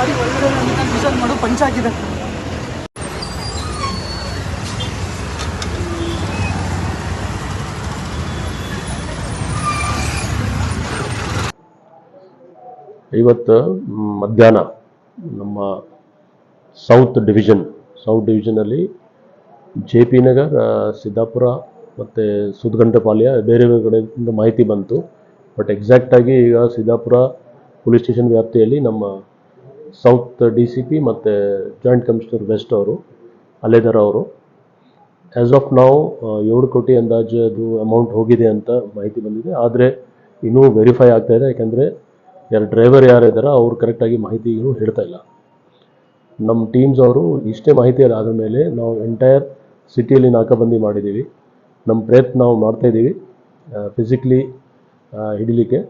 Suicide ಮಾಡೋ punch ಆಗಿದೆ. ಇವತ್ತು ಮಧ್ಯಾಹ್ನ ನಮ್ಮ ಸೌತ್ ಡಿವಿಷನ್ ಸೌತ್ ಡಿವಿಷನಲ್ಲಿ ಜೆ ಪಿ ನಗರ್ ಸಿದ್ದಾಪುರ ಮತ್ತು ಸುದ್ಗಂಟಪಾಳ್ಯ ಬೇರೆ ಬೇರೆ ಕಡೆಯಿಂದ ಮಾಹಿತಿ ಬಂತು. ಬಟ್ ಎಕ್ಸಾಕ್ಟಾಗಿ ಈಗ ಸಿದ್ದಾಪುರ ಪೊಲೀಸ್ ಸ್ಟೇಷನ್ ವ್ಯಾಪ್ತಿಯಲ್ಲಿ ನಮ್ಮ ಸೌತ್ ಡಿ ಸಿ ಪಿ ಮತ್ತು ಜಾಯಿಂಟ್ ಕಮಿಷನರ್ ವೆಸ್ಟ್ ಅವರು, ಅಲೆದರ್ ಅವರು. ಆ್ಯಸ್ ಆಫ್ ನಾವು ಏಳು ಕೋಟಿ ಅಂದಾಜು ಅದು ಅಮೌಂಟ್ ಹೋಗಿದೆ ಅಂತ ಮಾಹಿತಿ ಬಂದಿದೆ. ಆದರೆ ಇನ್ನೂ ವೆರಿಫೈ ಆಗ್ತಾ ಇದೆ. ಯಾಕೆಂದರೆ ಯಾರು ಡ್ರೈವರ್ ಯಾರಿದ್ದಾರೋ ಅವ್ರು ಕರೆಕ್ಟಾಗಿ ಮಾಹಿತಿ ಇನ್ನೂ ಹೇಳ್ತಾ ಇಲ್ಲ. ನಮ್ಮ ಟೀಮ್ಸ್ ಅವರು ಇಷ್ಟೇ ಮಾಹಿತಿ ಆದ ಮೇಲೆ ನಾವು ಎಂಟೈರ್ ಸಿಟಿಯಲ್ಲಿ ನಾಕಾಬಂದಿ ಮಾಡಿದ್ದೀವಿ ನಮ್ಮ ಪ್ರಯತ್ನ ನಾವು ಮಾಡ್ತಾಯಿದ್ದೀವಿ ಫಿಸಿಕಲಿ ಹಿಡಿಲಿಕ್ಕೆ.